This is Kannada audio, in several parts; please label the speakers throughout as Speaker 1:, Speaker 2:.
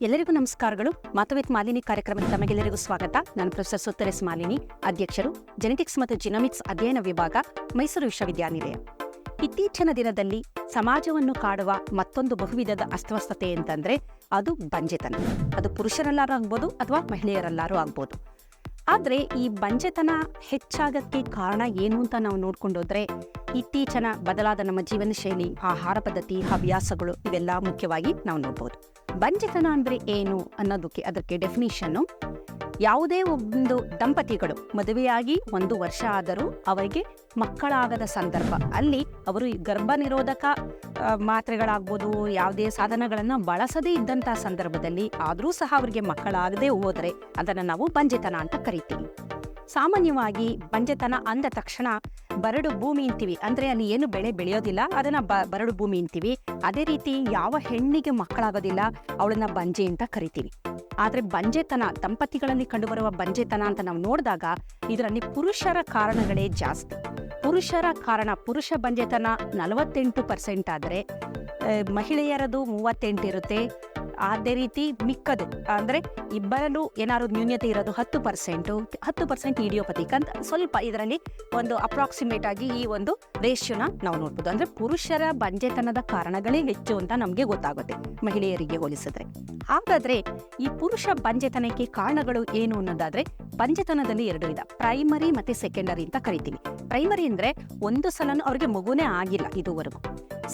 Speaker 1: ಎಲ್ಲರಿಗೂ ನಮಸ್ಕಾರಗಳು. ಮಾತವೇತ್ ಮಾಲಿನಿ ಕಾರ್ಯಕ್ರಮಕ್ಕೆ ತಮಗೆಲ್ಲರಿಗೂ ಸ್ವಾಗತ. ನಾನು ಪ್ರೊಫೆಸರ್ ಸುತ್ತರೆಸ್ ಮಾಲಿನಿ, ಅಧ್ಯಕ್ಷರು ಜೆನೆಟಿಕ್ಸ್ ಮತ್ತು ಜಿನಮಿಕ್ಸ್ ಅಧ್ಯಯನ ವಿಭಾಗ, ಮೈಸೂರು ವಿಶ್ವವಿದ್ಯಾನಿಲಯ. ಇತ್ತೀಚಿನ ದಿನದಲ್ಲಿ ಸಮಾಜವನ್ನು ಕಾಡುವ ಮತ್ತೊಂದು ಬಹುವಿಧದ ಅಸ್ವಸ್ಥತೆ ಅಂತಂದ್ರೆ ಅದು ಬಂಜೆತನ. ಅದು ಪುರುಷರಲ್ಲಾರು ಆಗ್ಬೋದು ಅಥವಾ ಮಹಿಳೆಯರಲ್ಲಾರು ಆಗ್ಬೋದು. ಆದ್ರೆ ಈ ಬಂಜೆತನ ಹೆಚ್ಚಾಗಕ್ಕೆ ಕಾರಣ ಏನು ಅಂತ ನಾವು ನೋಡ್ಕೊಂಡೋದ್ರೆ ಇತ್ತೀಚಿನ ಬದಲಾದ ನಮ್ಮ ಜೀವನ ಶೈಲಿ, ಆಹಾರ ಪದ್ಧತಿ, ಹವ್ಯಾಸಗಳು ಇವೆಲ್ಲ ಮುಖ್ಯವಾಗಿ ನಾವು ನೋಡ್ಬೋದು. ಬಂಜೆತನ ಅಂದ್ರೆ ಏನು ಅನ್ನೋದಕ್ಕೆ ಅದಕ್ಕೆ ಡೆಫಿನಿಷನ್ನು ಯಾವುದೇ ಒಂದು ದಂಪತಿಗಳು ಮದುವೆಯಾಗಿ ಒಂದು ವರ್ಷ ಆದರೂ ಅವರಿಗೆ ಮಕ್ಕಳಾಗದ ಸಂದರ್ಭ. ಅಲ್ಲಿ ಅವರು ಈ ಗರ್ಭ ನಿರೋಧಕ ಮಾತ್ರೆಗಳಾಗ್ಬೋದು, ಯಾವುದೇ ಸಾಧನಗಳನ್ನು ಬಳಸದೇ ಇದ್ದಂಥ ಸಂದರ್ಭದಲ್ಲಿ ಆದರೂ ಸಹ ಅವರಿಗೆ ಮಕ್ಕಳಾಗದೇ ಹೋದರೆ ಅದನ್ನು ನಾವು ಬಂಜೆತನ ಅಂತ ಕರಿತೀವಿ. ಸಾಮಾನ್ಯವಾಗಿ ಬಂಜೆತನ ಅಂದ ತಕ್ಷಣ ಬರಡು ಭೂಮಿ ಅಂತೀವಿ. ಅಂದ್ರೆ ಅಲ್ಲಿ ಏನು ಬೆಳೆ ಬೆಳೆಯೋದಿಲ್ಲ, ಅದನ್ನ ಬ, ಬರಡು ಭೂಮಿ ಅಂತೀವಿ. ಅದೇ ರೀತಿ ಯಾವ ಹೆಣ್ಣಿಗೆ ಮಕ್ಕಳಾಗೋದಿಲ್ಲ, ಅವಳನ್ನ ಬಂಜೆ ಅಂತ ಕರಿತೀವಿ. ಆದರೆ ಬಂಜೆತನ, ದಂಪತಿಗಳಲ್ಲಿ ಕಂಡುಬರುವ ಬಂಜೆತನ ಅಂತ ನಾವು ನೋಡಿದಾಗ, ಇದರಲ್ಲಿ ಪುರುಷರ ಕಾರಣಗಳೇ ಜಾಸ್ತಿ. ಪುರುಷರ ಕಾರಣ ಪುರುಷ ಬಂಜೆತನ ನಲವತ್ತೆಂಟು ಪರ್ಸೆಂಟ್ ಆದರೆ ಮಹಿಳೆಯರದು ಮೂವತ್ತೆಂಟು ಇರುತ್ತೆ. ಅದೇ ರೀತಿ ಮಿಕ್ಕದು, ಅಂದ್ರೆ ಇಬ್ಬರಲ್ಲೂ ಏನಾದ್ರು ನ್ಯೂನ್ಯತೆ ಇರೋದು ಹತ್ತು ಪರ್ಸೆಂಟು, ಹತ್ತು ಪರ್ಸೆಂಟ್ ಇಡಿಯೋಪತಿಕ್ ಅಂತ ಸ್ವಲ್ಪ ಇದರಲ್ಲಿ ಒಂದು ಅಪ್ರಾಕ್ಸಿಮೇಟ್ ಆಗಿ ಈ ಒಂದು ರೇಷ್ಯೋನ ನಾವು ನೋಡ್ಬೋದು. ಅಂದ್ರೆ ಪುರುಷರ ಬಂಜೆತನದ ಕಾರಣಗಳೇ ಹೆಚ್ಚು ಅಂತ ನಮಗೆ ಗೊತ್ತಾಗುತ್ತೆ ಮಹಿಳೆಯರಿಗೆ ಹೋಲಿಸಿದ್ರೆ. ಹಾಗಾದ್ರೆ ಈ ಪುರುಷ ಬಂಜೆತನಕ್ಕೆ ಕಾರಣಗಳು ಏನು ಅನ್ನೋದಾದ್ರೆ ಬಂಜೆತನದಲ್ಲಿ ಎರಡು ವಿಧ ಪ್ರೈಮರಿ ಮತ್ತೆ ಸೆಕೆಂಡರಿ ಅಂತ ಕರಿತೀವಿ. ಪ್ರೈಮರಿ ಅಂದ್ರೆ ಒಂದು ಸಲನೂ ಅವ್ರಿಗೆ ಮಗುನೇ ಆಗಿಲ್ಲ ಇದುವರೆಗೂ.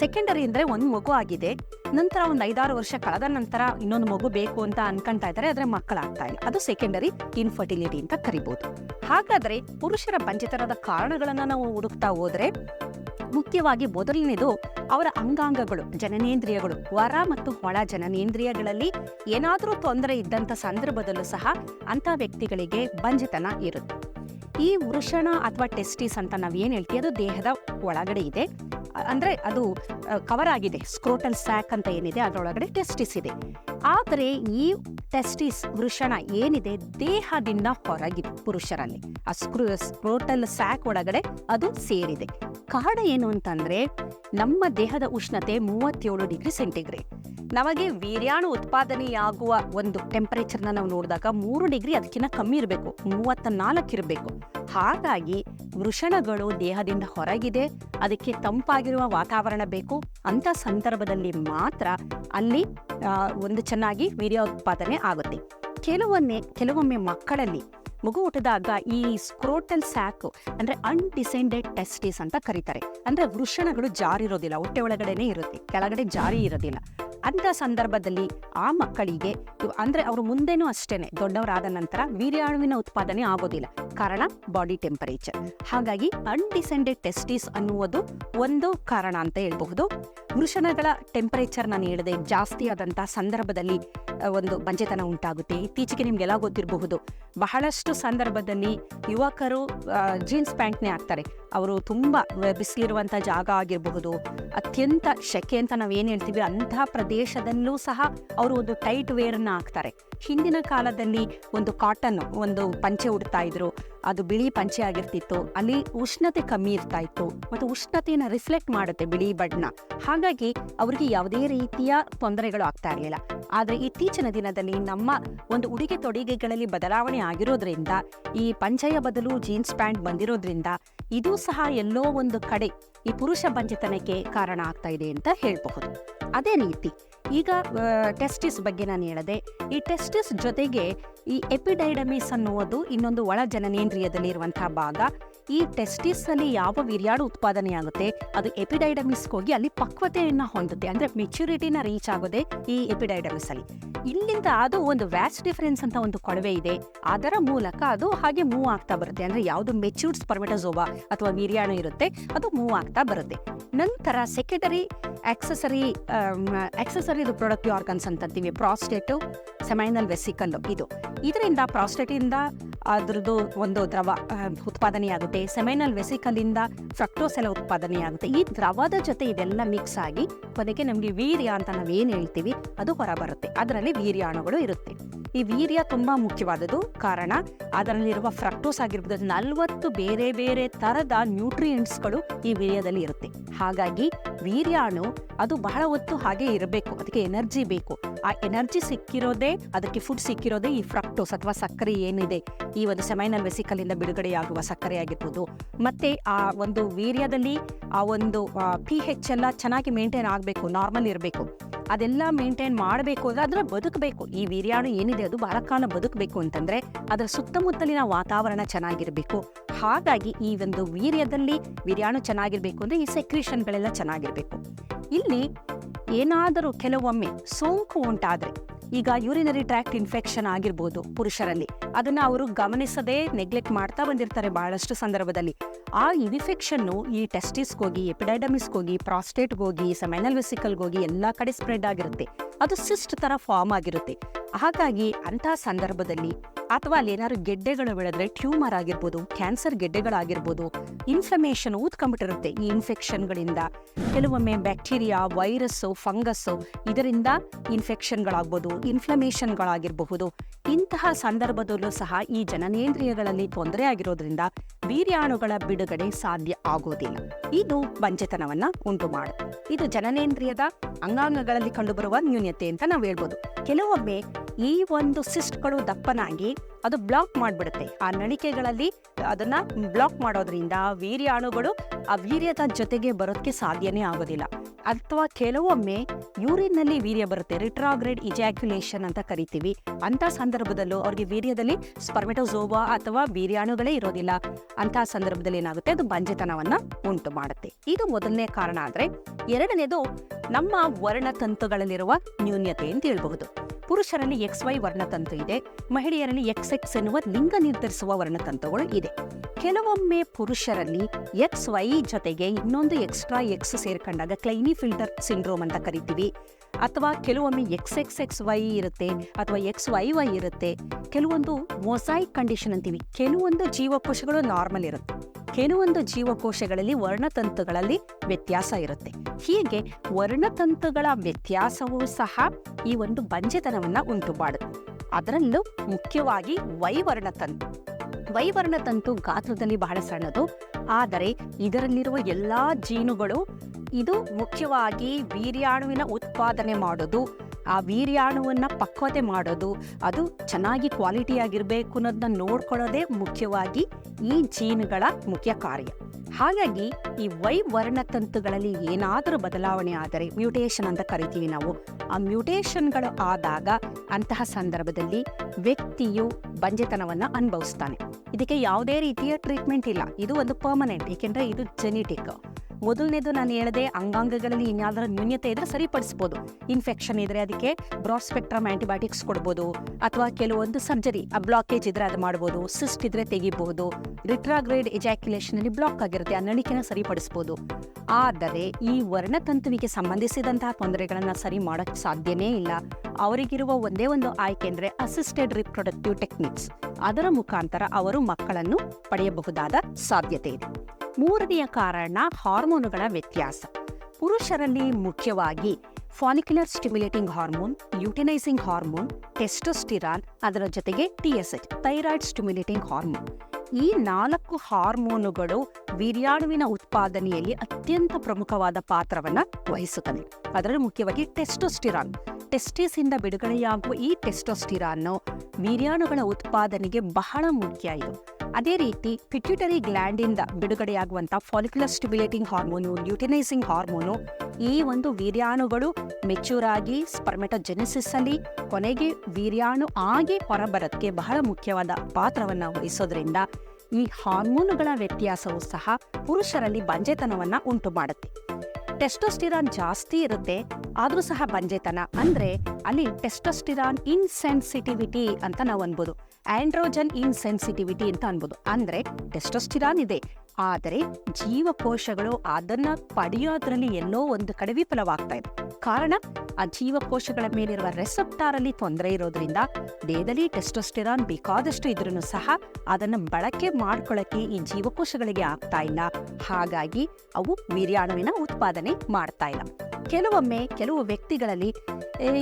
Speaker 1: ಸೆಕೆಂಡರಿ ಅಂದ್ರೆ ಒಂದು ಮಗು ಆಗಿದೆ. ನಂತರ ಒಂದು ಐದಾರು ವರ್ಷ ಕಳೆದ ನಂತರ ಇನ್ನೊಂದು ಮಗು ಬೇಕು ಅಂತ ಅನ್ಕೊಂತಾ ಇದ್ದಾರೆ. ಆದ್ರೆ ಮಕ್ಕಳಾಗ್ತಾ ಇಲ್ಲ. ಅದು ಸೆಕೆಂಡರಿ ಇನ್ಫರ್ಟಿಲಿಟಿ ಅಂತ ಕರಿಬಹುದು ಹಾಗಾದ್ರೆ ಪುರುಷರ ಬಂಜೆತನದ ಕಾರಣಗಳನ್ನ ನಾವು ಹುಡುಕ್ತಾ ಹೋದ್ರೆ ಮುಖ್ಯವಾಗಿ ಮೊದಲನೇದು ಅವರ ಅಂಗಾಂಗಗಳು, ಜನನೇಂದ್ರಿಯಗಳು, ವರ ಮತ್ತು ಒಳ ಜನನೇಂದ್ರಿಯಗಳಲ್ಲಿ ಏನಾದರೂ ತೊಂದರೆ ಇದ್ದಂಥ ಸಂದರ್ಭದಲ್ಲೂ ಸಹ ಅಂಥ ವ್ಯಕ್ತಿಗಳಿಗೆ ಬಂಜಿತನ ಇರುತ್ತೆ. ಈ ವೃಷಣ ಅಥವಾ ಟೆಸ್ಟಿಸ್ ಅಂತ ನಾವ್ ಏನ್ ಹೇಳ್ತೀವಿ, ಅದು ದೇಹದ ಒಳಗಡೆ ಇದೆ. ಅಂದ್ರೆ ಅದು ಕವರ್ ಆಗಿದೆ. ಸ್ಕ್ರೋಟಲ್ ಸ್ಯಾಕ್ ಅಂತ ಏನಿದೆ, ಅದರೊಳಗಡೆ ಟೆಸ್ಟಿಸ್ ಇದೆ. ಆದರೆ ಈ ಟೆಸ್ಟಿಸ್ ವೃಷಣ ಏನಿದೆ, ದೇಹದಿಂದ ಹೊರಗಿದೆ ಪುರುಷರಲ್ಲಿ. ಆ ಸ್ಕ್ರೂ ಸ್ಕ್ರೋಟಲ್ ಸ್ಯಾಕ್ ಒಳಗಡೆ ಅದು ಸೇರಿದೆ. ಕಾರಣ ಏನು ಅಂತಂದ್ರೆ, ನಮ್ಮ ದೇಹದ ಉಷ್ಣತೆ ಮೂವತ್ತೇಳು ಡಿಗ್ರಿ ಸೆಂಟಿಗ್ರೇಡ್ ನಮಗೆ ವೀರ್ಯಾಣು ಉತ್ಪಾದನೆಯಾಗುವ ಒಂದು ಟೆಂಪರೇಚರ್ನ ನಾವು ನೋಡಿದಾಗ ಮೂರು ಡಿಗ್ರಿ ಅದಕ್ಕಿಂತ ಕಮ್ಮಿ ಇರಬೇಕು ಮೂವತ್ತ ನಾಲ್ಕು ಇರಬೇಕು. ಹಾಗಾಗಿ ವೃಷಣಗಳು ದೇಹದಿಂದ ಹೊರಗಿದೆ, ಅದಕ್ಕೆ ತಂಪಾಗಿರುವ ವಾತಾವರಣ ಬೇಕು. ಅಂತ ಸಂದರ್ಭದಲ್ಲಿ ಮಾತ್ರ ಅಲ್ಲಿ ಒಂದು ಚೆನ್ನಾಗಿ ವೀರ್ಯ ಉತ್ಪಾದನೆ ಆಗುತ್ತೆ. ಕೆಲವೊಮ್ಮೆ ಕೆಲವೊಮ್ಮೆ ಮಕ್ಕಳಲ್ಲಿ ಮಗು ಹುಟ್ಟಿದಾಗ ಈ ಸ್ಕ್ರೋಟಲ್ ಸ್ಯಾಕ್ ಅಂದ್ರೆ ಅನ್ಡಿಸೆಂಡೆಡ್ ಟೆಸ್ಟಿಸ್ ಅಂತ ಕರೀತಾರೆ. ಅಂದ್ರೆ ವೃಷಣಗಳು ಜಾರಿ ಇರೋದಿಲ್ಲ ಹೊಟ್ಟೆ ಒಳಗಡೆನೆ ಇರುತ್ತೆ, ಕೆಳಗಡೆ ಜಾರಿ ಇರೋದಿಲ್ಲ. ಅಂತ ಸಂದರ್ಭದಲ್ಲಿ ಆ ಮಕ್ಕಳಿಗೆ ಅಂದ್ರೆ ಅವರು ಮುಂದೆನೂ ಅಷ್ಟೇನೆ ದೊಡ್ಡವರಾದ ನಂತರ ವೀರ್ಯಾಣುವಿನ ಉತ್ಪಾದನೆ ಆಗೋದಿಲ್ಲ. ಕಾರಣ ಬಾಡಿ ಟೆಂಪರೇಚರ್ ಹಾಗಾಗಿ ಅನ್ಡಿಸೆಂಡೆಡ್ ಟೆಸ್ಟಿಸ್ ಅನ್ನುವುದು ಒಂದು ಕಾರಣ ಅಂತ ಹೇಳ್ಬಹುದು. ವೃಷಣಗಳ ಟೆಂಪರೇಚರ್ ನಾನು ಹೇಳಿದೆ ಜಾಸ್ತಿ ಆದಂತ ಸಂದರ್ಭದಲ್ಲಿ ಒಂದು ಬಂಜೆತನ ಉಂಟಾಗುತ್ತೆ. ಇತ್ತೀಚೆಗೆ ನಿಮ್ಗೆಲ್ಲ ಗೊತ್ತಿರಬಹುದು. ಬಹಳಷ್ಟು ಸಂದರ್ಭದಲ್ಲಿ ಯುವಕರು ಜೀನ್ಸ್ ಪ್ಯಾಂಟ್ನೇ ಹಾಕ್ತಾರೆ. ಅವರು ತುಂಬಾ ಬಿಸಿಲಿರುವಂಥ ಜಾಗ ಆಗಿರಬಹುದು. ಅತ್ಯಂತ ಶೆಕೆ ಅಂತ ನಾವು ಏನು ಹೇಳ್ತೀವಿ, ಅಂತಹ ಪ್ರದೇಶದಲ್ಲೂ ಸಹ ಅವರು ಒಂದು ಟೈಟ್ ವೇರನ್ನ ಹಾಕ್ತಾರೆ. ಹಿಂದಿನ ಕಾಲದಲ್ಲಿ ಒಂದು ಕಾಟನ್ ಒಂದು ಪಂಚೆ ಉಡ್ತಾ ಇದ್ರು. ಅದು ಬಿಳಿ ಪಂಚೆ ಆಗಿರ್ತಿತ್ತು. ಅಲ್ಲಿ ಉಷ್ಣತೆ ಕಮ್ಮಿ ಇರ್ತಾ ಇತ್ತು ಮತ್ತು ಉಷ್ಣತೆಯನ್ನು ರಿಫ್ಲೆಕ್ಟ್ ಮಾಡುತ್ತೆ ಬಿಳಿ ಬಣ್ಣ. ಹಾಗಾಗಿ ಅವರಿಗೆ ಯಾವುದೇ ರೀತಿಯ ತೊಂದರೆಗಳು ಆಗ್ತಾ ಇರಲಿಲ್ಲ. ಆದರೆ ಇತ್ತೀಚಿನ ದಿನದಲ್ಲಿ ನಮ್ಮ ಒಂದು ಉಡುಗೆ ತೊಡುಗೆಗಳಲ್ಲಿ ಬದಲಾವಣೆ ಆಗಿರೋದ್ರಿಂದ, ಈ ಪಂಚೆಯ ಬದಲು ಜೀನ್ಸ್ ಪ್ಯಾಂಟ್ ಬಂದಿರೋದ್ರಿಂದ, ಇದು ಸಹ ಎಲ್ಲೋ ಒಂದು ಕಡೆ ಈ ಪುರುಷ ಪಂಚತನಕ್ಕೆ ಕಾರಣ ಆಗ್ತಾ ಇದೆ ಅಂತ ಹೇಳಬಹುದು. ಅದೇ ರೀತಿ ಈಗ ಟೆಸ್ಟಿಸ್ ಬಗ್ಗೆ ನಾನು ಹೇಳದೆ, ಈ ಟೆಸ್ಟಿಸ್ ಜೊತೆಗೆ ಈ ಎಪಿಡೈಡಮಿಸ್ ಅನ್ನುವುದು ಇನ್ನೊಂದು ಒಳ ಜನನೇಂದ್ರಿಯದಲ್ಲಿ ಇರುವಂತಹ ಭಾಗ. ಈ ಟೆಸ್ಟಿಸ್ ಅಲ್ಲಿ ಯಾವ ವಿರ್ಯಾಡು ಉತ್ಪಾದನೆ ಆಗುತ್ತೆ ಅದು ಎಪಿಡೈಡಮಿಸ್ ಹೋಗಿ ಅಲ್ಲಿ ಪಕ್ವತೆಯನ್ನ ಹೊಂದುತ್ತೆ. ಅಂದ್ರೆ ಮೆಚುರಿಟಿನ ರೀಚ್ ಆಗೋದೆ ಈ ಎಪಿಡೈಡಮಿಸ್ ಅಲ್ಲಿ ಇಲ್ಲಿಂದ ಅದು ಒಂದು ವ್ಯಾಸ್ ಡಿಫರೆನ್ಸ್ ಅಂತ ಒಂದು ಕೊಳವೆ ಇದೆ. ಅದರ ಮೂಲಕ ಅದು ಹಾಗೆ ಮೂವ್ ಆಗ್ತಾ ಬರುತ್ತೆ. ಅಂದ್ರೆ ಯಾವುದು ಮೆಚ್ಯೂರ್ಡ್ ಸ್ಪರ್ಮೆಟೋಸೋವಾ ಅಥವಾ ವೀರ್ಯಾಣು ಇರುತ್ತೆ, ಅದು ಮೂವ್ ಆಗ್ತಾ ಬರುತ್ತೆ. ನಂತರ secondary accessory accessory productive organs ಅಂತ ಅಂತೀವಿ, ಪ್ರಾಸ್ಟೇಟು. ಸೆಮೈನಲ್ ವೆಸಿಕಲ್ ಇದು ಇದರಿಂದ ಪ್ರಾಸ್ಟೇಟಿಂದ ಅದರದ್ದು ಒಂದು ದ್ರವ ಉತ್ಪಾದನೆಯಾಗುತ್ತೆ. ಸೆಮೈನಲ್ ವೆಸಿಕಲಿಂದ ಫ್ರಕ್ಟೋಸ್ ಎಲ್ಲ ಉತ್ಪಾದನೆಯಾಗುತ್ತೆ. ಈ ದ್ರವದ ಜೊತೆ ಇದೆಲ್ಲ ಮಿಕ್ಸ್ ಆಗಿ ಕೊನೆಗೆ ನಮಗೆ ವೀರ್ಯ ಅಂತ ನಾವೇನು ಹೇಳ್ತೀವಿ, ಅದು ಹೊರಬರುತ್ತೆ. ಅದರಲ್ಲಿ ವೀರ್ಯಾಣುಗಳು ಇರುತ್ತೆ. ಈ ವೀರ್ಯ ತುಂಬಾ ಮುಖ್ಯವಾದದ್ದು. ಕಾರಣ, ಅದರಲ್ಲಿರುವ ಫ್ರಕ್ಟೋಸ್ ಆಗಿರ್ಬೋದು, ನಲ್ವತ್ತು ಬೇರೆ ಬೇರೆ ತರದ ನ್ಯೂಟ್ರಿಯೆಂಟ್ಸ್ಗಳು ಈ ವೀರ್ಯದಲ್ಲಿ ಇರುತ್ತೆ. ಹಾಗಾಗಿ ವೀರ್ಯಾಣು ಅದು ಬಹಳ ಹೊತ್ತು ಹಾಗೆ ಇರಬೇಕು, ಅದಕ್ಕೆ ಎನರ್ಜಿ ಬೇಕು. ಆ ಎನರ್ಜಿ ಸಿಕ್ಕಿರೋದೇ, ಅದಕ್ಕೆ ಫುಡ್ ಸಿಕ್ಕಿರೋದೇ ಈ ಫ್ರಕ್ಟೋಸ್ ಅಥವಾ ಸಕ್ಕರೆ ಏನಿದೆ. ಈ ಒಂದು ಸೆಮೈನಲ್ ವೆಸಿಕಲಿಂದ ಬಿಡುಗಡೆಯಾಗುವ ಸಕ್ಕರೆ ಆಗಿರ್ಬೋದು. ಮತ್ತೆ ಆ ಒಂದು ವೀರ್ಯದಲ್ಲಿ ಆ ಒಂದು ಪಿ ಹೆಚ್ ಎಲ್ಲ ಚೆನ್ನಾಗಿ ಮೇಂಟೈನ್ ಆಗಬೇಕು ನಾರ್ಮಲ್ ಇರಬೇಕು. ಅದೆಲ್ಲ ಮೇಂಟೈನ್ ಮಾಡಬೇಕು ಅಂದ್ರೆ ಅದರ ಬದುಕಬೇಕು. ಈ ವೀರ್ಯಾಣು ಏನಿದೆ ಅದು ಕಾಲ ಬದುಕಬೇಕು ಅಂತಂದ್ರೆ ಅದರ ಸುತ್ತಮುತ್ತಲಿನ ವಾತಾವರಣ ಚೆನ್ನಾಗಿರಬೇಕು. ಹಾಗಾಗಿ ಈ ಒಂದು ವೀರ್ಯದಲ್ಲಿ ವೀರ್ಯಾಣು ಚೆನ್ನಾಗಿರ್ಬೇಕು ಅಂದ್ರೆ ಈ ಸೆಕ್ರಿಷನ್ಗಳೆಲ್ಲ ಚೆನ್ನಾಗಿರ್ಬೇಕು. ಇಲ್ಲಿ ಏನಾದರೂ ಕೆಲವೊಮ್ಮೆ ಸೋಂಕು ಉಂಟಾದ್ರೆ ಈಗ ಯೂರಿನರಿ ಟ್ರ್ಯಾಕ್ಟ್ ಇನ್ಫೆಕ್ಷನ್ ಆಗಿರ್ಬೋದು ಪುರುಷರಲ್ಲಿ. ಅದನ್ನ ಅವರು ಗಮನಿಸದೆ ನೆಗ್ಲೆಕ್ಟ್ ಮಾಡ್ತಾ ಬಂದಿರ್ತಾರೆ ಬಹಳಷ್ಟು ಸಂದರ್ಭದಲ್ಲಿ. ಆ ಇನ್ಫೆಕ್ಷನ್ ಈ ಟೆಸ್ಟಿಸ್ಗೆ ಹೋಗಿ ಎಪಿಡೈಡಮಿಸ್ಗೆ ಹೋಗಿ ಪ್ರಾಸ್ಟೇಟ್ಗೆ ಹೋಗಿ ಸೆಮೈನಲ್ ವೆಸಿಕಲ್ಗೆ ಹೋಗಿ ಎಲ್ಲಾ ಕಡೆ ಸ್ಪ್ರೆಡ್ ಆಗಿರುತ್ತೆ. ಅದು ಸಿಸ್ಟ್ ತರ ಫಾರ್ಮ್ ಆಗಿರುತ್ತೆ. ಹಾಗಾಗಿ ಅಂತಹ ಸಂದರ್ಭದಲ್ಲಿ ಅಥವಾ ಅಲ್ಲಿ ಏನಾದ್ರು ಗೆಡ್ಡೆಗಳು ಬೆಳೆದ್ರೆ ಟ್ಯೂಮರ್ ಆಗಿರ್ಬೋದು ಕ್ಯಾನ್ಸರ್ ಗೆಡ್ಡೆಗಳಾಗಿರ್ಬೋದು ಇನ್ಫ್ಲಮೇಷನ್ ಊದ್ಕೊಂಡ್ಬಿಟ್ಟಿರುತ್ತೆ ಈ ಇನ್ಫೆಕ್ಷನ್ಗಳಿಂದ ಕೆಲವೊಮ್ಮೆ ಬ್ಯಾಕ್ಟೀರಿಯಾ ವೈರಸ್ಸು ಫಂಗಸ್ಸು ಇದರಿಂದ ಇನ್ಫೆಕ್ಷನ್ಗಳಾಗ್ಬೋದು ಇನ್ಫ್ಲಮೇಷನ್ಗಳಾಗಿರಬಹುದು ಇಂತಹ ಸಂದರ್ಭದಲ್ಲೂ ಸಹ ಈ ಜನನೇಂದ್ರಿಯಗಳಲ್ಲಿ ತೊಂದರೆ ಆಗಿರೋದ್ರಿಂದ ವೀರ್ಯಾಣುಗಳ ಬಿಡುಗಡೆ ಸಾಧ್ಯ ಆಗೋದಿಲ್ಲ. ಇದು ಬಂಜೆತನವನ್ನ ಉಂಟು ಮಾಡುತ್ತೆ ಇದು ಜನನೇಂದ್ರಿಯದ ಅಂಗಾಂಗಗಳಲ್ಲಿ ಕಂಡುಬರುವ ನ್ಯೂನ್ಯತೆ ಅಂತ ನಾವು ಹೇಳ್ಬೋದು. ಕೆಲವೊಮ್ಮೆ ಈ ಒಂದು ಸಿಸ್ಟ್ಗಳು ದಪ್ಪನಾಗಿ ಅದು ಬ್ಲಾಕ್ ಮಾಡಿಬಿಡುತ್ತೆ. ಆ ನಳಿಕೆಗಳಲ್ಲಿ ಅದನ್ನ ಬ್ಲಾಕ್ ಮಾಡೋದ್ರಿಂದ ವೀರ್ಯಾಣುಗಳು ಆ ವೀರ್ಯದ ಜೊತೆಗೆ ಬರೋದಕ್ಕೆ ಸಾಧ್ಯನೇ ಆಗೋದಿಲ್ಲ. ಅಥವಾ ಕೆಲವೊಮ್ಮೆ ಯೂರಿನ್ನಲ್ಲಿ ವೀರ್ಯ ಬರುತ್ತೆ, ರಿಟ್ರಾಗ್ರೇಡ್ ಇಜಾಕ್ಯುಲೇಷನ್ ಅಂತ ಕರಿತೀವಿ. ಅಂತ ಸಂದರ್ಭದಲ್ಲೂ ಅವ್ರಿಗೆ ವೀರ್ಯದಲ್ಲಿ ಸ್ಪರ್ಮೆಟೋಸೋವಾ ಅಥವಾ ವೀರ್ಯಾಣುಗಳೇ ಇರೋದಿಲ್ಲ. ಅಂತ ಸಂದರ್ಭದಲ್ಲಿ ಏನಾಗುತ್ತೆ? ಅದು ಬಂಜೆತನವನ್ನ ಉಂಟು ಮಾಡುತ್ತೆ. ಇದು ಮೊದಲನೇ ಕಾರಣ ಆದ್ರೆ ಎರಡನೇದು ನಮ್ಮ ವರ್ಣತಂತುಗಳಲ್ಲಿರುವ ನ್ಯೂನ್ಯತೆ ಅಂತ ಹೇಳ್ಬಹುದು. ಪುರುಷರಲ್ಲಿ ಎಕ್ಸ್ ವೈ ವರ್ಣತಂತು ಇದೆ. ಮಹಿಳೆಯರಲ್ಲಿ ಎಕ್ಸ್ ಎಕ್ಸ್ ಎನ್ನುವ ಲಿಂಗ ನಿರ್ಧರಿಸುವ ವರ್ಣತಂತುಗಳು ಇದೆ. ಕೆಲವೊಮ್ಮೆ ಪುರುಷರಲ್ಲಿ ಎಕ್ಸ್ ವೈ ಜೊತೆಗೆ ಇನ್ನೊಂದು ಎಕ್ಸ್ಟ್ರಾ ಎಕ್ಸ್ ಸೇರ್ಕೊಂಡಾಗ ಕ್ಲೈನಿ ಫಿಲ್ಟರ್ ಸಿಂಡ್ರೋಮ್ ಅಂತ ಕರಿತೀವಿ. ಅಥವಾ ಕೆಲವೊಮ್ಮೆ ಎಕ್ಸ್ ಎಕ್ಸ್ ಎಕ್ಸ್ ವೈ ಇರುತ್ತೆ ಅಥವಾ ಎಕ್ಸ್ ವೈ ವೈ ಇರುತ್ತೆ, ಕೆಲವೊಂದು ಮೊಸೈಕ್ ಕಂಡೀಷನ್ ಅಂತೀವಿ. ಕೆಲವೊಂದು ಜೀವಕೋಶಗಳು ನಾರ್ಮಲ್ ಇರುತ್ತೆ. ಕೆಲವೊಂದು ಜೀವಕೋಶಗಳಲ್ಲಿ ವರ್ಣತಂತುಗಳಲ್ಲಿ ವ್ಯತ್ಯಾಸ ಇರುತ್ತೆ. ಹೀಗೆ ವರ್ಣತಂತುಗಳ ವ್ಯತ್ಯಾಸವೂ ಸಹ ಈ ಒಂದು ಬಂಜೆತನವನ್ನ ಉಂಟು ಮಾಡುತ್ತೆ. ಅದರಲ್ಲೂ ಮುಖ್ಯವಾಗಿ ವೈವರ್ಣತಂತು. ವೈವರ್ಣತಂತು ಗಾತ್ರದಲ್ಲಿ ಬಹಳ ಸಣ್ಣದು. ಆದರೆ ಇದರಲ್ಲಿರುವ ಎಲ್ಲಾ ಜೀನುಗಳು ಇದು ಮುಖ್ಯವಾಗಿ ವೀರ್ಯಾಣುವಿನ ಉತ್ಪಾದನೆ ಮಾಡೋದು. ಆ ವೀರ್ಯಾಣುವನ್ನು ಪಕ್ವತೆ ಮಾಡೋದು. ಅದು ಚೆನ್ನಾಗಿ ಕ್ವಾಲಿಟಿ ಆಗಿರ್ಬೇಕು ಅನ್ನೋದನ್ನ ನೋಡ್ಕೊಳ್ಳೋದೇ ಮುಖ್ಯವಾಗಿ ಈ ಜೀನ್ಗಳ ಮುಖ್ಯ ಕಾರ್ಯ. ಹಾಗಾಗಿ ಈ ವೈ ವರ್ಣತಂತುಗಳಲ್ಲಿ ಏನಾದರೂ ಬದಲಾವಣೆ ಆದರೆ, ಮ್ಯೂಟೇಷನ್ ಅಂತ ಕರಿತೀವಿ ನಾವು, ಆ ಮ್ಯೂಟೇಷನ್ಗಳು ಆದಾಗ ಅಂತಹ ಸಂದರ್ಭದಲ್ಲಿ ವ್ಯಕ್ತಿಯು ಬಂಜೆತನವನ್ನು ಅನುಭವಿಸ್ತಾನೆ. ಇದಕ್ಕೆ ಯಾವುದೇ ರೀತಿಯ ಟ್ರೀಟ್ಮೆಂಟ್ ಇಲ್ಲ. ಇದು ಒಂದು ಪರ್ಮನೆಂಟ್, ಏಕೆಂದರೆ ಇದು ಜೆನೆಟಿಕ್. ಮೊದಲನೇದು ನಾನು ಹೇಳಿದೆ ಅಂಗಾಂಗಗಳಲ್ಲಿ ಇನ್ಯಾವುದರ ನ್ಯೂನ್ಯತೆ ಇದ್ರೆ ಸರಿಪಡಿಸ್ಬೋದು. ಇನ್ಫೆಕ್ಷನ್ ಇದ್ರೆ ಅದಕ್ಕೆ ಬ್ರಾಡ್ ಸ್ಪೆಕ್ಟ್ರಮ್ ಆಂಟಿಬಯೋಟಿಕ್ಸ್ ಕೊಡ್ಬೋದು. ಅಥವಾ ಕೆಲವೊಂದು ಸರ್ಜರಿ ಆ ಬ್ಲಾಕೇಜ್ ಇದ್ರೆ ಅದು ಮಾಡ್ಬೋದು. ಸಿಸ್ಟ್ ಇದ್ರೆ ತೆಗಿಬಹುದು ರಿಟ್ರಾಗ್ರೇಡ್ ಎಜಾಕ್ಯುಲೇಷನ್ ಅಲ್ಲಿ ಬ್ಲಾಕ್ ಆಗಿರುತ್ತೆ. ಆ ಸರಿಪಡಿಸ್ಬೋದು. ಆದರೆ ಈ ವರ್ಣತಂತುವಿಗೆ ಸಂಬಂಧಿಸಿದಂತಹ ತೊಂದರೆಗಳನ್ನ ಸರಿ ಮಾಡೋಕ್ಕೆ ಸಾಧ್ಯನೇ ಇಲ್ಲ. ಅವರಿಗಿರುವ ಒಂದೇ ಒಂದು ಆಯ್ಕೆ ಅಂದ್ರೆ ಅಸಿಸ್ಟೆಡ್ ರಿಪ್ರೊಡಕ್ಟಿವ್ ಟೆಕ್ನಿಕ್ಸ್ ಅದರ ಮುಖಾಂತರ ಅವರು ಮಕ್ಕಳನ್ನು ಪಡೆಯಬಹುದಾದ ಸಾಧ್ಯತೆ ಇದೆ. ಮೂರನೆಯ ಕಾರಣ ಹಾರ್ಮೋನುಗಳ ವ್ಯತ್ಯಾಸ. ಪುರುಷರಲ್ಲಿ ಮುಖ್ಯವಾಗಿ follicular stimulating hormone luteinising hormone, testosterone, ಅದರ ಜೊತೆಗೆ ಟಿಎಸ್ಎಚ್ ಥೈರಾಯ್ಡ್ ಸ್ಟಿಮ್ಯುಲೇಟಿಂಗ್ ಹಾರ್ಮೋನ್. ಈ ನಾಲ್ಕು ಹಾರ್ಮೋನುಗಳು ವೀರ್ಯಾಣುವಿನ ಉತ್ಪಾದನೆಯಲ್ಲಿ ಅತ್ಯಂತ ಪ್ರಮುಖವಾದ ಪಾತ್ರವನ್ನು ವಹಿಸುತ್ತದೆ ಅದರಲ್ಲಿ ಮುಖ್ಯವಾಗಿ ಟೆಸ್ಟೋಸ್ಟಿರಾನ್. ಟೆಸ್ಟಿಸ್ ಇಂದ ಬಿಡುಗಡೆಯಾಗುವ ಈ ಟೆಸ್ಟೋಸ್ಟಿರಾನ್ ವೀರ್ಯಾಣುಗಳ ಉತ್ಪಾದನೆಗೆ ಬಹಳ ಮುಖ್ಯ ಇದು. ಅದೇ ರೀತಿ ಪಿಟ್ಯೂಟರಿ ಗ್ಲ್ಯಾಂಡ್ ಇಂದ ಬಿಡುಗಡೆಯಾಗುವಂತಹ follicular stimulating hormone luteinising hormone ಈ ಒಂದು ವೀರ್ಯಾಣುಗಳು ಮೆಚ್ಯೂರ್ ಆಗಿ ಸ್ಪರ್ಮೆಟೋಜೆನೆಸಿಸ್ ಅಲ್ಲಿ ಕೊನೆಗೆ ವೀರ್ಯಾಣು ಆಗಿ ಹೊರಬರಕ್ಕೆ ಬಹಳ ಮುಖ್ಯವಾದ ಪಾತ್ರವನ್ನು ವಹಿಸೋದ್ರಿಂದ ಈ ಹಾರ್ಮೋನುಗಳ ವ್ಯತ್ಯಾಸವು ಸಹ ಪುರುಷರಲ್ಲಿ ಬಂಜೆತನವನ್ನು ಉಂಟು ಮಾಡುತ್ತೆ ಟೆಸ್ಟೋಸ್ಟಿರಾನ್ ಜಾಸ್ತಿ ಇರುತ್ತೆ, ಆದರೂ ಸಹ ಬಂಜೆತನ. ಅಂದ್ರೆ ಅಲ್ಲಿ ಟೆಸ್ಟೋಸ್ಟಿರಾನ್ ಇನ್ಸೆನ್ಸಿಟಿವಿಟಿ ಅಂತ ನಾವು ಅನ್ಬೋದು. ಆಂಡ್ರೋಜನ್ ಇನ್ಸೆನ್ಸಿಟಿವಿಟಿ ಅಂತ ಅನ್ಬೋದು. ಅಂದ್ರೆ ಟೆಸ್ಟೋಸ್ಟಿರಾನ್ ಇದೆ. ಆದರೆ ಜೀವಕೋಶಗಳು ಅದನ್ನ ಪಡೆಯೋದ್ರಲ್ಲಿ ಎಲ್ಲೋ ಒಂದು ಕಡೆ ವಿಫಲವಾಗ್ತಾ ಇದೆ. ಕಾರಣ, ಆ ಜೀವಕೋಶಗಳ ಮೇಲಿರುವ ರೆಸೆಪ್ಟಾರ್ ಅಲ್ಲಿ ತೊಂದರೆ ಇರೋದ್ರಿಂದ ದೇಹದಲ್ಲಿ ಟೆಸ್ಟೋಸ್ಟೆರಾನ್ ಬೇಕಾದಷ್ಟು ಇದ್ರೂ ಸಹ ಅದನ್ನ ಬಳಕೆ ಮಾಡ್ಕೊಳ್ಳಕ್ಕೆ ಈ ಜೀವಕೋಶಗಳಿಗೆ ಆಗ್ತಾ ಇಲ್ಲ. ಹಾಗಾಗಿ ಅವು ವೀರ್ಯಾಣುವಿನ ಉತ್ಪಾದನೆ ಮಾಡ್ತಾ ಇಲ್ಲ. ಕೆಲವೊಮ್ಮೆ ಕೆಲವು ವ್ಯಕ್ತಿಗಳಲ್ಲಿ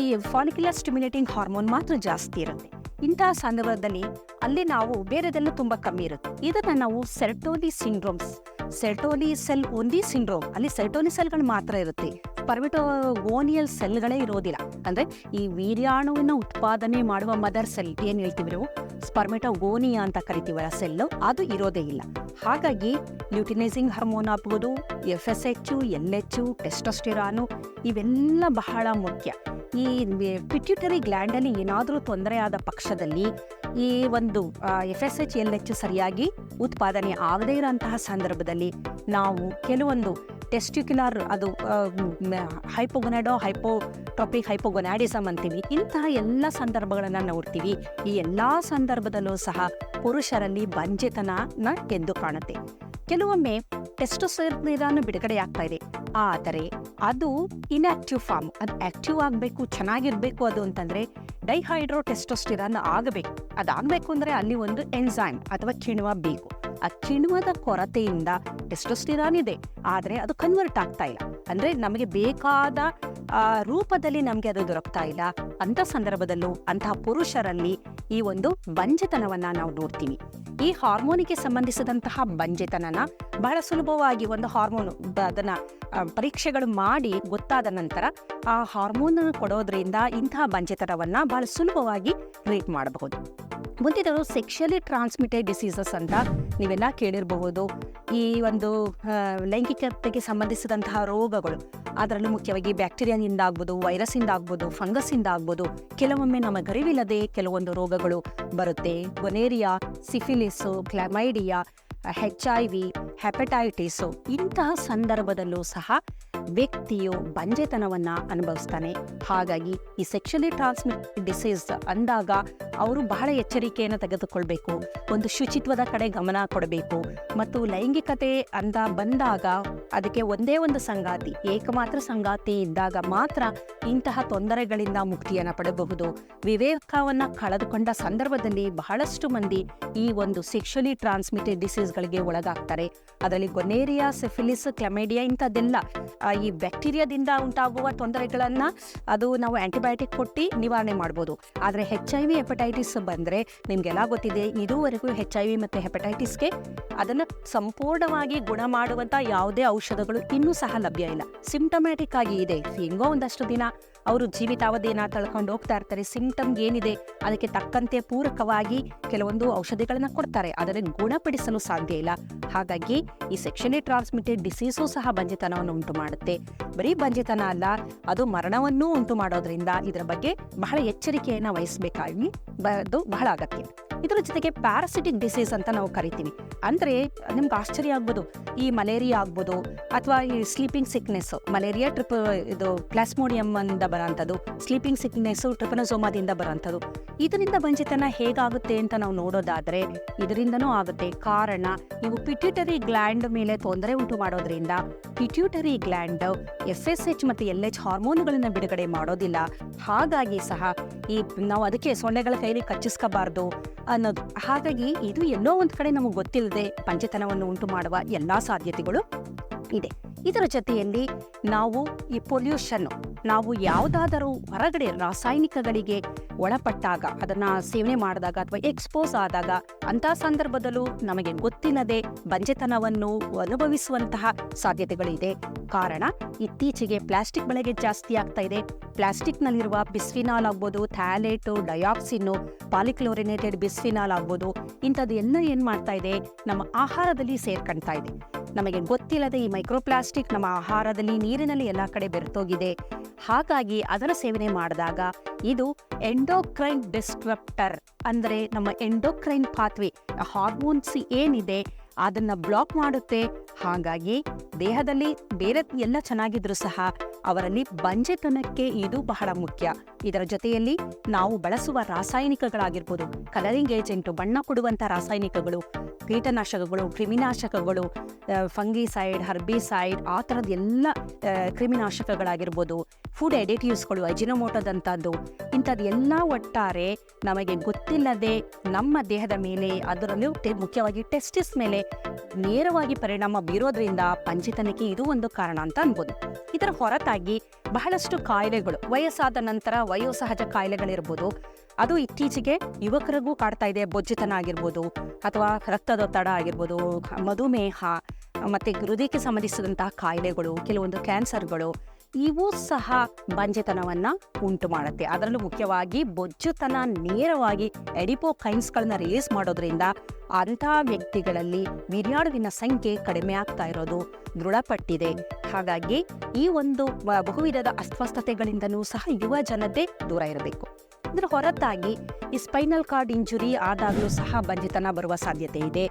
Speaker 1: ಈ ಫಾಲಿಕ್ಯುಲರ್ ಸ್ಟಿಮ್ಯುಲೇಟಿಂಗ್ ಹಾರ್ಮೋನ್ ಮಾತ್ರ ಜಾಸ್ತಿ ಇರುತ್ತೆ. ಇಂತಹ ಸಂದರ್ಭದಲ್ಲಿ ಅಲ್ಲಿ ನಾವು ಬೇರೆದೆಲ್ಲ ತುಂಬಾ ಕಮ್ಮಿ ಇರುತ್ತೆ. ಇದನ್ನ ನಾವು Sertoli syndromes, Sertoli cell only syndrome, ಅಲ್ಲಿ ಸೆರ್ಟೋಲಿ ಸೆಲ್ಗಳು ಮಾತ್ರ ಇರುತ್ತೆ. ಸ್ಪರ್ಮಿಟೋಗೋನಿಯಲ್ ಸೆಲ್ಗಳೇ ಇರೋದಿಲ್ಲ. ಅಂದ್ರೆ ಈ ವೀರ್ಯಾಣುವಿನ ಉತ್ಪಾದನೆ ಮಾಡುವ ಮದರ್ ಸೆಲ್ ಏನ್ ಹೇಳ್ತೀವಿ ನಾವು? ಸ್ಪರ್ಮಿಟೋಗೋನಿಯಾ ಅಂತ ಕರಿತೀವಲ್ಲ ಸೆಲ್ ಅದು ಇರೋದೇ ಇಲ್ಲ. ಹಾಗಾಗಿ ಲ್ಯೂಟಿನೈಸಿಂಗ್ ಹಾರ್ಮೋನ್ ಆಗ್ಬೋದು, F S H L H testosterone, ಇವೆಲ್ಲ ಬಹಳ ಮುಖ್ಯ. ಈ ಪಿಟ್ಯೂಟರಿ ಗ್ಲ್ಯಾಂಡಲ್ಲಿ ಏನಾದರೂ ತೊಂದರೆ ಆದ ಪಕ್ಷದಲ್ಲಿ ಈ ಒಂದು F S H L H ಸರಿಯಾಗಿ ಉತ್ಪಾದನೆ ಆಗದೇ ಇರೋಂತಹ ಸಂದರ್ಭದಲ್ಲಿ ನಾವು ಕೆಲವೊಂದು ಟೆಸ್ಟಿಕ್ಯುಲರ್ ಅದು ಹೈಪೋಗೊನಾಡೋ ಹೈಪೋಟ್ರಾಪಿಕ್ ಹೈಪೋಗೊನಾಡಿಸಮ್ ಅಂತೀವಿ. ಇಂತಹ ಎಲ್ಲ ಸಂದರ್ಭಗಳನ್ನು ನೋಡ್ತೀವಿ. ಈ ಎಲ್ಲ ಸಂದರ್ಭದಲ್ಲೂ ಸಹ ಪುರುಷರಲ್ಲಿ ಬಂಜೆತನ ಎದ್ದು ಕಾಣುತ್ತೆ. ಕೆಲವೊಮ್ಮೆ ಟೆಸ್ಟೋಸ್ಟೆರಾನ್ ಬಿಡುಗಡೆ ಆಗ್ತಾ ಇದೆ. ಆದರೆ ಅದು ಇನ್ಆಕ್ಟಿವ್ ಫಾರ್ಮ್ ಅದು ಆಕ್ಟಿವ್ ಆಗಬೇಕು, ಚೆನ್ನಾಗಿರಬೇಕು ಅದು ಅಂತಂದರೆ ಡೈಹೈಡ್ರೋ ಟೆಸ್ಟೋಸ್ಟಿರಾನ್ ಆಗಬೇಕು. ಅದಾಗಬೇಕು ಅಂದರೆ ಅಲ್ಲಿ ಒಂದು ಎನ್ಝೈಮ್ ಅಥವಾ ಕಿಣ್ವ ಬೇಕು. ಆ ಕಿಣ್ವದ ಕೊರತೆಯಿಂದ ಟೆಸ್ಟೋಸ್ಟಿರಾನ್ ಇದೆ. ಆದರೆ ಅದು ಕನ್ವರ್ಟ್ ಆಗ್ತಾ ಇಲ್ಲ. ಅಂದ್ರೆ ನಮಗೆ ಬೇಕಾದ ರೂಪದಲ್ಲಿ ನಮಗೆ ಅದು ದೊರಕ್ತಾ ಇಲ್ಲ. ಅಂತ ಸಂದರ್ಭದಲ್ಲೂ ಅಂತಹ ಪುರುಷರಲ್ಲಿ ಈ ಒಂದು ಬಂಜೆತನವನ್ನ ನಾವು ನೋಡ್ತೀವಿ. ಈ ಹಾರ್ಮೋನಿಗೆ ಸಂಬಂಧಿಸಿದಂತಹ ಬಂಜೆತನನ ಬಹಳ ಸುಲಭವಾಗಿ ಒಂದು ಹಾರ್ಮೋನ್ ಅದನ್ನ ಪರೀಕ್ಷೆಗಳು ಮಾಡಿ ಗೊತ್ತಾದ ನಂತರ ಆ ಹಾರ್ಮೋನ್ ಕೊಡೋದ್ರಿಂದ ಇಂತಹ ಬಂಜೆತನವನ್ನ ಬಹಳ ಸುಲಭವಾಗಿ ಟ್ರೀಟ್ ಮಾಡಬಹುದು. ಮುಂದಿನದು ಸೆಕ್ಷುಲಿ ಟ್ರಾನ್ಸ್ಮಿಟೆಡ್ ಡಿಸೀಸಸ್ ಅಂತ ನೀವೆಲ್ಲ ಕೇಳಿರಬಹುದು. ಈ ಒಂದು ಲೈಂಗಿಕತೆಗೆ ಸಂಬಂಧಿಸಿದಂತಹ ರೋಗಗಳು, ಅದರಲ್ಲೂ ಮುಖ್ಯವಾಗಿ ಬ್ಯಾಕ್ಟೀರಿಯಾದಿಂದ ಆಗ್ಬೋದು, ವೈರಸ್ಸಿಂದ ಆಗ್ಬೋದು, ಫಂಗಸ್ಸಿಂದ ಆಗ್ಬೋದು, ಕೆಲವೊಮ್ಮೆ ನಮ್ಮ ಗರಿವಿಲ್ಲದೆ ಕೆಲವೊಂದು ರೋಗಗಳು ಬರುತ್ತೆ. Gonorrhoea, syphilis, chlamydia H I V, hepatitis ಇಂತಹ ಸಂದರ್ಭದಲ್ಲೂ ಸಹ ವ್ಯಕ್ತಿಯು ಬಂಜೆತನವನ್ನು ಅನುಭವಿಸ್ತಾನೆ. ಹಾಗಾಗಿ ಈ ಸೆಕ್ಷಲಿ ಟ್ರಾನ್ಸ್ಮಿಟ್ ಡಿಸೀಸ್ ಅಂದಾಗ ಅವರು ಬಹಳ ಎಚ್ಚರಿಕೆಯನ್ನು ತೆಗೆದುಕೊಳ್ಬೇಕು. ಒಂದು ಶುಚಿತ್ವದ ಕಡೆ ಗಮನ ಕೊಡಬೇಕು. ಮತ್ತು ಲೈಂಗಿಕತೆ ಅಂತ ಬಂದಾಗ ಅದಕ್ಕೆ ಒಂದೇ ಒಂದು ಸಂಗಾತಿ, ಏಕಮಾತ್ರ ಸಂಗಾತಿ ಇದ್ದಾಗ ಮಾತ್ರ ಇಂತಹ ತೊಂದರೆಗಳಿಂದ ಮುಕ್ತಿಯನ್ನು ಪಡೆಯಬಹುದು ವಿವೇಕವನ್ನು ಕಳೆದುಕೊಂಡ ಸಂದರ್ಭದಲ್ಲಿ ಬಹಳಷ್ಟು ಮಂದಿ ಈ ಒಂದು ಸೆಕ್ಷುಲಿ ಟ್ರಾನ್ಸ್ಮಿಟೆಡ್ ಡಿಸೀಸ್ಗಳಿಗೆ ಒಳಗಾಗ್ತಾರೆ. ಅದರಲ್ಲಿ ಗೊನೇರಿಯಾ, ಸಿಫಿಲಿಸ್, ಕ್ಲಮೇಡಿಯಾ ಇಂಥದ್ದೆಲ್ಲ ಈ ಬ್ಯಾಕ್ಟೀರಿಯಾದಿಂದ ಉಂಟಾಗುವ ತೊಂದರೆಗಳನ್ನು ಅದು ನಾವು ಆಂಟಿಬಯೋಟಿಕ್ ಕೊಟ್ಟು ನಿವಾರಣೆ ಮಾಡ್ಬೋದು. ಆದರೆ ಹೆಚ್ ಐ ವಿ ಬಂದರೆ ನಿಮಗೆಲ್ಲ ಗೊತ್ತಿದೆ, ಇದುವರೆಗೂ ಹೆಚ್ ಐ ವಿ ಮತ್ತು ಹೆಪಟೈಟಿಸ್ಗೆ ಅದನ್ನು ಸಂಪೂರ್ಣವಾಗಿ ಗುಣ ಮಾಡುವಂಥ ಯಾವುದೇ ಔಷಧಗಳು ಇನ್ನೂ ಸಹ ಲಭ್ಯ ಇಲ್ಲ. ಸಿಂಪ್ಟಮ್ಯಾಟಿಕ್ ಆಗಿ ಇದೆ, ಹೆಂಗೋ ಒಂದಷ್ಟು ದಿನ. ಅವರು ಜೀವಿತಾವಧಿಯನ್ನ ತಳ್ಕೊಂಡು ಹೋಗ್ತಾ ಇರ್ತಾರೆ. ಸಿಂಟಮ್ ಏನಿದೆ ಅದಕ್ಕೆ ತಕ್ಕಂತೆ ಪೂರಕವಾಗಿ ಕೆಲವೊಂದು ಔಷಧಿಗಳನ್ನ ಕೊಡ್ತಾರೆ. ಆದರೆ ಗುಣಪಡಿಸಲು ಸಾಧ್ಯ ಇಲ್ಲ. ಹಾಗಾಗಿ ಈ ಸೆಕ್ಷಲಿ ಟ್ರಾನ್ಸ್ಮಿಟೆಡ್ ಡಿಸೀಸು ಸಹ ಬಂಜೆತನವನ್ನು ಉಂಟು ಮಾಡುತ್ತೆ. ಬರೀ ಬಂಜೆತನ ಅಲ್ಲ, ಅದು ಮರಣವನ್ನೂ ಉಂಟು ಮಾಡೋದ್ರಿಂದ ಇದರ ಬಗ್ಗೆ ಬಹಳ ಎಚ್ಚರಿಕೆಯನ್ನು ವಹಿಸಬೇಕಾಗಿ ಬಹಳ ಅಗತ್ಯ. ಇದರ ಜೊತೆಗೆ ಪ್ಯಾರಾಸಿಟಿಕ್ ಡಿಸೀಸ್ ಅಂತ ನಾವು ಕರಿತೀವಿ. ಅಂದ್ರೆ ನಿಮ್ಗೆ ಆಶ್ಚರ್ಯ ಆಗ್ಬೋದು. ಈ ಮಲೇರಿಯಾ ಆಗ್ಬೋದು ಅಥವಾ ಈ ಸ್ಲೀಪಿಂಗ್ ಸಿಕ್ನೆಸ್ ಮಲೇರಿಯಾ ಟ್ರಿಪ್ ಇದು ಪ್ಲಾಸ್ಮೋಡಿಯಂ ಇಂದ ಬರೋಂಥದ್ದು ಸ್ಲೀಪಿಂಗ್ ಸಿಕ್ನೆಸ್ ಟ್ರಿಪನೋಸೋಮಾದಿಂದ ಬರೋಂಥದ್ದು. ಇದರಿಂದ ಬಂಜಿತನ ಹೇಗಾಗುತ್ತೆ ಅಂತ ನಾವು ನೋಡೋದಾದ್ರೆ, ಇದರಿಂದನೂ ಆಗುತ್ತೆ. ಕಾರಣ, ನೀವು ಪಿಟ್ಯೂಟರಿ ಗ್ಲ್ಯಾಂಡ್ ಮೇಲೆ ತೊಂದರೆ ಉಂಟು ಮಾಡೋದ್ರಿಂದ pituitary gland F S H ಮತ್ತು ಎಲ್ ಎಚ್ ಹಾರ್ಮೋನುಗಳನ್ನು ಬಿಡುಗಡೆ ಮಾಡೋದಿಲ್ಲ. ಹಾಗಾಗಿ ಸಹ ಈ, ನಾವು ಅದಕ್ಕೆ ಸೊಳ್ಳೆಗಳ ಕೈಲಿ ಕಚ್ಚಿಸ್ಕೋಬಾರ್ದು. ಅನ್ನೋದು ಹಾಗಾಗಿ ಇದು ಎಲ್ಲೋ ಒಂದು ಕಡೆ ನಮಗೆ ಗೊತ್ತಿಲ್ಲದೆ ಪಂಚತನವನ್ನು ಉಂಟು ಮಾಡುವ ಎಲ್ಲಾ ಸಾಧ್ಯತೆಗಳು ಇದೆ. ಇದರ ಜೊತೆಯಲ್ಲಿ ನಾವು ಈ ಪೊಲ್ಯೂಷನ್ ನಾವು ಯಾವುದಾದರೂ ಹೊರಗಡೆ ರಾಸಾಯನಿಕಗಳಿಗೆ ಒಳಪಟ್ಟಾಗ, ಅದನ್ನ ಸೇವನೆ ಮಾಡಿದಾಗ ಅಥವಾ ಎಕ್ಸ್ಪೋಸ್ ಆದಾಗ ಅಂತ ಸಂದರ್ಭದಲ್ಲೂ ನಮಗೆ ಗೊತ್ತಿಲ್ಲದೆ ಬಂಜೆತನವನ್ನು ಅನುಭವಿಸುವಂತಹ ಸಾಧ್ಯತೆಗಳಿದೆ. ಕಾರಣ ಇತ್ತೀಚೆಗೆ ಪ್ಲಾಸ್ಟಿಕ್ ಬಳಕೆ ಜಾಸ್ತಿ ಆಗ್ತಾ ಇದೆ. ಪ್ಲಾಸ್ಟಿಕ್ನಲ್ಲಿರುವ ಬಿಸ್ಫಿನಾಲ್ ಆಗ್ಬೋದು ಥ್ಯಾಲೇಟು ಡಯಾಕ್ಸಿನ್ನು ಪಾಲಿಕ್ಲೋರಿನೇಟೆಡ್ ಬಿಸ್ಫಿನಾಲ್ ಆಗ್ಬೋದು, ಇಂಥದ್ದು ಏನು ಏನ್ ಮಾಡ್ತಾ ಇದೆ, ನಮ್ಮ ಆಹಾರದಲ್ಲಿ ಸೇರ್ಕೊಳ್ತಾ ಇದೆ. ನಮಗೆ ಗೊತ್ತಿಲ್ಲದೆ ಈ ಮೈಕ್ರೋಪ್ಲಾಸ್ಟಿಕ್ ನಮ್ಮ ಆಹಾರದಲ್ಲಿ, ನೀರಿನಲ್ಲಿ ಎಲ್ಲ ಕಡೆ ಬೆರೆತೋಗಿದೆ ಹಾಗಾಗಿ ಅದರ ಸೇವನೆ ಮಾಡಿದಾಗ ಇದು ಎಂಡೋಕ್ರೈನ್ ಡಿಸ್ಟ್ರಪ್ಟರ್ ಅಂದ್ರೆ ನಮ್ಮ ಎಂಡೋಕ್ರೈನ್ ಪಾತ್ವೆ, ಹಾರ್ಮೋನ್ಸ್ ಏನಿದೆ, ಅದನ್ನ ಬ್ಲಾಕ್ ಮಾಡುತ್ತೆ. ಹಾಗಾಗಿ ದೇಹದಲ್ಲಿ ಬೇರೆ ಎಲ್ಲ ಚೆನ್ನಾಗಿದ್ರು ಸಹ ಅವರಲ್ಲಿ ಬಂಜೆತನಕ್ಕೆ ಇದು ಬಹಳ ಮುಖ್ಯ. ಇದರ ಜೊತೆಯಲ್ಲಿ ನಾವು ಬಳಸುವ ರಾಸಾಯನಿಕಗಳಾಗಿರ್ಬೋದು, ಕಲರಿಂಗ್ ಏಜೆಂಟ್, ಬಣ್ಣ ಕೊಡುವಂತಹ ರಾಸಾಯನಿಕಗಳು, ಕೀಟನಾಶಕಗಳು, ಕ್ರಿಮಿನಾಶಕಗಳು ಫಂಗಿಸೈಡ್, ಹರ್ಬಿಸೈಡ್, ಆ ಥರದ ಎಲ್ಲ ಕ್ರಿಮಿನಾಶಕಗಳಾಗಿರ್ಬೋದು, ಫುಡ್ ಎಡಿಟಿವ್ಸ್ಗಳು ಅಜಿನಮೋಟದಂಥದ್ದು ಇಂಥದ್ದು ಎಲ್ಲ ಒಟ್ಟಾರೆ ನಮಗೆ ಗೊತ್ತಿಲ್ಲದೆ ನಮ್ಮ ದೇಹದ ಮೇಲೆ ಅದರಲ್ಲೂ ಮುಖ್ಯವಾಗಿ ಟೆಸ್ಟಿಸ್ ಮೇಲೆ ನೇರವಾಗಿ ಪರಿಣಾಮ ಬೀರೋದ್ರಿಂದ ಪಂಚಿತನಕ್ಕೆ ಇದು ಒಂದು ಕಾರಣ ಅಂತ ಅನ್ಬೋದು. ಇದರ ಹೊರತಾಗಿ ಬಹಳಷ್ಟು ಕಾಯಿಲೆಗಳು, ವಯಸ್ಸಾದ ನಂತರ ವಯೋಸಹಜ ಕಾಯಿಲೆಗಳಿರ್ಬೋದು, ಅದು ಇತ್ತೀಚೆಗೆ ಯುವಕರಿಗೂ ಕಾಡ್ತಾ ಇದೆ, ಬೊಜ್ಜಿತನ ಆಗಿರ್ಬೋದು, ಅಥವಾ ರಕ್ತದೊತ್ತಡ ಆಗಿರ್ಬೋದು, ಮಧುಮೇಹ, ಮತ್ತು ಹೃದಯಕ್ಕೆ ಸಂಬಂಧಿಸಿದಂತಹ ಕಾಯಿಲೆಗಳು, ಕೆಲವೊಂದು ಕ್ಯಾನ್ಸರ್ಗಳು ಇವು ಸಹ ಬಂಜೆತನವನ್ನ ಉಂಟು ಮಾಡುತ್ತೆ. ಅದರಲ್ಲೂ ಮುಖ್ಯವಾಗಿ ಬೊಜ್ಜುತನ ನೇರವಾಗಿ ಎಡಿಪೋಕೈನ್ಸ್ಗಳನ್ನ ರೇಸ್ ಮಾಡೋದ್ರಿಂದ ಅಂಥ ವ್ಯಕ್ತಿಗಳಲ್ಲಿ ವೀರ್ಯಾಣುವಿನ ಸಂಖ್ಯೆ ಕಡಿಮೆ ಆಗ್ತಾ ಇರೋದು ದೃಢಪಟ್ಟಿದೆ. ಹಾಗಾಗಿ ಈ ಒಂದು ಬಹುವಿಧದ ಅಸ್ವಸ್ಥತೆಗಳಿಂದನೂ ಸಹ ಯುವ ಜನತೆ ದೂರ ಇರಬೇಕು. ಅಂದ್ರೆ ಹೊರತಾಗಿ ಈ ಸ್ಪೈನಲ್ ಕಾರ್ಡ್ ಇಂಜುರಿ ಆದಾಗಲೂ ಸಹ ಬಂಜೆತನ ಬರುವ ಸಾಧ್ಯತೆ ಇದೆ.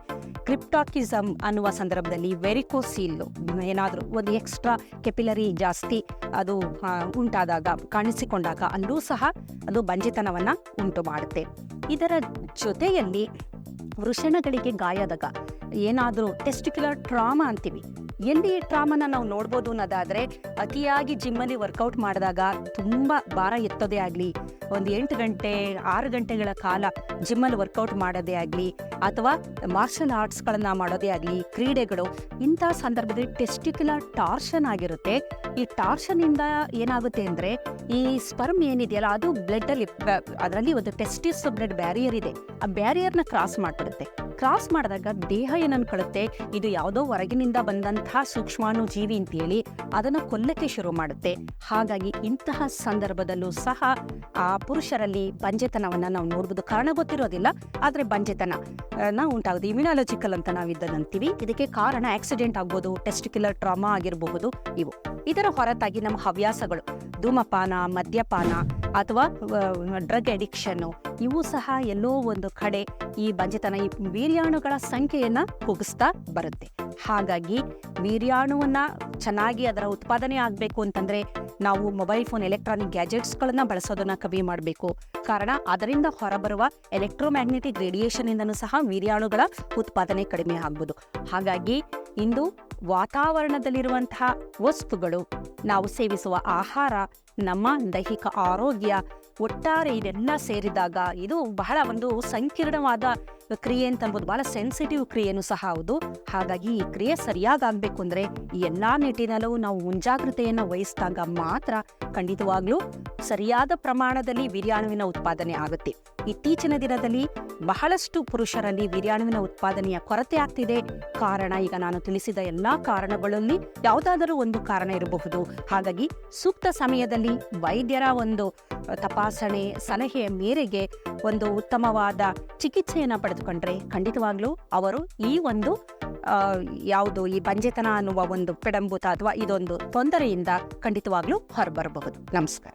Speaker 1: ಕ್ರಿಪ್ಟಾಕಿಸಮ್ ಅನ್ನುವ ಸಂದರ್ಭದಲ್ಲಿ ವೆರಿಕೋಸೀಲ್ ಏನಾದರೂ ಒಂದು ಎಕ್ಸ್ಟ್ರಾ ಕೆಪಿಲರಿ ಜಾಸ್ತಿ ಅದು ಉಂಟಾದಾಗ, ಕಾಣಿಸಿಕೊಂಡಾಗ ಅಲ್ಲೂ ಸಹ ಅದು ಬಂಜಿತನವನ್ನು ಉಂಟು ಮಾಡುತ್ತೆ. ಇದರ ಜೊತೆಯಲ್ಲಿ ವೃಷಣಗಳಿಗೆ ಗಾಯದಾಗ ಏನಾದರೂ ಟೆಸ್ಟಿಕ್ಯುಲರ್ ಟ್ರಾಮಾ ಅಂತೀವಿ. ಎಲ್ಲಿ ಟ್ರಾಮನ ನಾವು ನೋಡ್ಬೋದು ಅನ್ನೋದಾದರೆ, ಅತಿಯಾಗಿ ಜಿಮ್ಮಲ್ಲಿ ವರ್ಕೌಟ್ ಮಾಡಿದಾಗ ತುಂಬ ಭಾರ ಎತ್ತೋದೇ ಆಗಲಿ ಒಂದು ಎಂಟು ಗಂಟೆ, ಆರು ಗಂಟೆಗಳ ಕಾಲ ಜಿಮ್ಮಲ್ಲಿ ವರ್ಕೌಟ್ ಮಾಡೋದೇ ಆಗಲಿ, ಅಥವಾ ಮಾರ್ಷಲ್ ಆರ್ಟ್ಸ್ಗಳನ್ನು ಮಾಡೋದೇ ಆಗಲಿ, ಕ್ರೀಡೆಗಳು, ಇಂಥ ಸಂದರ್ಭದಲ್ಲಿ ಟೆಸ್ಟಿಕ್ಯುಲರ್ ಟಾರ್ಷನ್ ಆಗಿರುತ್ತೆ. ಈ ಟಾರ್ಷನಿಂದ ಏನಾಗುತ್ತೆ ಅಂದರೆ, ಈ ಸ್ಪರ್ಮ್ ಏನಿದೆಯಲ್ಲ, ಅದು ಬ್ಲಡ್ಡಲ್ಲಿ ಅದರಲ್ಲಿ ಒಂದು ಟೆಸ್ಟಿಸ್ ಬ್ಲಡ್ ಬ್ಯಾರಿಯರ್ ಇದೆ. ಆ ಬ್ಯಾರಿಯರ್ನ ಕ್ರಾಸ್ ಮಾಡಿಬಿಡುತ್ತೆ. ಕ್ರಾಸ್ ಮಾಡಿದಾಗ ದೇಹ ಏನನ್ನು ಕಳುತ್ತೆ? ಇದು ಯಾವುದೋ ಹೊರಗಿನಿಂದ ಬಂದಂತಹ ಸೂಕ್ಷ್ಮಾಣು ಜೀವಿ ಅಂತ ಹೇಳಿ ಅದನ್ನು ಕೊಲ್ಲಕ್ಕೆ ಶುರು ಮಾಡುತ್ತೆ. ಹಾಗಾಗಿ ಇಂತಹ ಸಂದರ್ಭದಲ್ಲೂ ಸಹ ಆ ಪುರುಷರಲ್ಲಿ ಬಂಜೆತನವನ್ನು ನಾವು ನೋಡ್ಬೋದು. ಕಾರಣ ಗೊತ್ತಿರೋದಿಲ್ಲ, ಆದರೆ ಬಂಜೆತನ. ನಾವು ಉಂಟಾಗೋದು ಇಮ್ಯುನಾಲಜಿಕಲ್ ಅಂತ ನಾವು ಇದ್ದಂತೀವಿ ಇದಕ್ಕೆ ಕಾರಣ ಆಕ್ಸಿಡೆಂಟ್ ಆಗ್ಬೋದು ಟೆಸ್ಟಿಕ್ಯುಲರ್ ಟ್ರಾಮಾ ಆಗಿರಬಹುದು, ಇವು. ಇದರ ಹೊರತಾಗಿ ನಮ್ಮ ಹವ್ಯಾಸಗಳು. ಧೂಮಪಾನ, ಮದ್ಯಪಾನ ಅಥವಾ ಡ್ರಗ್ ಅಡಿಕ್ಷನ್ನು ಇವು ಸಹ ಎಲ್ಲೋ ಒಂದು ಕಡೆ ಈ ಬಂಜೆತನ, ಈ ವೀರ್ಯಾಣುಗಳ ಸಂಖ್ಯೆಯನ್ನ ಕುಗಿಸ್ತಾ ಬರುತ್ತೆ. ಹಾಗಾಗಿ ವೀರ್ಯಾಣುವನ್ನ ಚೆನ್ನಾಗಿ ಅದರ ಉತ್ಪಾದನೆ ಆಗಬೇಕು ಅಂತಂದ್ರೆ ನಾವು ಮೊಬೈಲ್ ಫೋನ್ ಎಲೆಕ್ಟ್ರಾನಿಕ್ ಗ್ಯಾಜೆಟ್ಸ್ಗಳನ್ನ ಬಳಸೋದನ್ನ ಕಮ್ಮಿ ಮಾಡಬೇಕು. ಕಾರಣ ಅದರಿಂದ ಹೊರಬರುವ ಎಲೆಕ್ಟ್ರೋಮ್ಯಾಗ್ನೆಟಿಕ್ ರೇಡಿಯೇಷನ್ ಇಂದನೂ ಸಹ ವೀರ್ಯಾಣುಗಳ ಉತ್ಪಾದನೆ ಕಡಿಮೆ ಆಗ್ಬೋದು. ಹಾಗಾಗಿ ಇಂದು ವಾತಾವರಣದಲ್ಲಿರುವಂತಹ ವಸ್ತುಗಳು, ನಾವು ಸೇವಿಸುವ ಆಹಾರ, ನಮ್ಮ ದೈಹಿಕ ಆರೋಗ್ಯ, ಒಟ್ಟಾರೆ ಇದೆಲ್ಲ ಸೇರಿದಾಗ ಇದು ಬಹಳ ಒಂದು ಸಂಕೀರ್ಣವಾದ ಕ್ರಿಯೆ ಅಂತ ಅನ್ಬೋದು ಬಹಳ ಸೆನ್ಸಿಟಿವ್ ಕ್ರಿಯೆನೂ ಸಹ ಹೌದು. ಹಾಗಾಗಿ ಈ ಕ್ರಿಯೆ ಸರಿಯಾಗಿ ಆಗ್ಬೇಕು ಅಂದ್ರೆ ಈ ಎಲ್ಲಾ ನಿಟ್ಟಿನಲ್ಲೂ ನಾವು ಮುಂಜಾಗ್ರತೆಯನ್ನು ವಹಿಸಿದಾಗ ಮಾತ್ರ ಖಂಡಿತವಾಗ್ಲೂ ಸರಿಯಾದ ಪ್ರಮಾಣದಲ್ಲಿ ವೀರ್ಯಾಣುವಿನ ಉತ್ಪಾದನೆ ಆಗುತ್ತೆ. ಇತ್ತೀಚಿನ ದಿನದಲ್ಲಿ ಬಹಳಷ್ಟು ಪುರುಷರಲ್ಲಿ ವೀರ್ಯಾಣುವಿನ ಉತ್ಪಾದನೆಯ ಕೊರತೆ ಆಗ್ತಿದೆ. ಕಾರಣ ಈಗ ನಾನು ತಿಳಿಸಿದ ಎಲ್ಲಾ ಕಾರಣಗಳಲ್ಲಿ ಯಾವುದಾದರೂ ಒಂದು ಕಾರಣ ಇರಬಹುದು. ಹಾಗಾಗಿ ಸೂಕ್ತ ಸಮಯದಲ್ಲಿ ವೈದ್ಯರ ಒಂದು ತಪಾಸಣೆ ಸಲಹೆಯ ಮೇರೆಗೆ ಒಂದು ಉತ್ತಮವಾದ ಚಿಕಿತ್ಸೆಯನ್ನು ಪಡೆದುಕೊಂಡ್ರೆ ಖಂಡಿತವಾಗ್ಲೂ ಅವರು ಈ ಒಂದು ಯಾವುದು ಈ ಬಂಜೆತನ ಅನ್ನುವ ಒಂದು ಪಿಡಂಬುತ ಅಥವಾ ಇದೊಂದು ತೊಂದರೆಯಿಂದ ಖಂಡಿತವಾಗ್ಲೂ ಹೊರಬರಬಹುದು. ನಮಸ್ಕಾರ.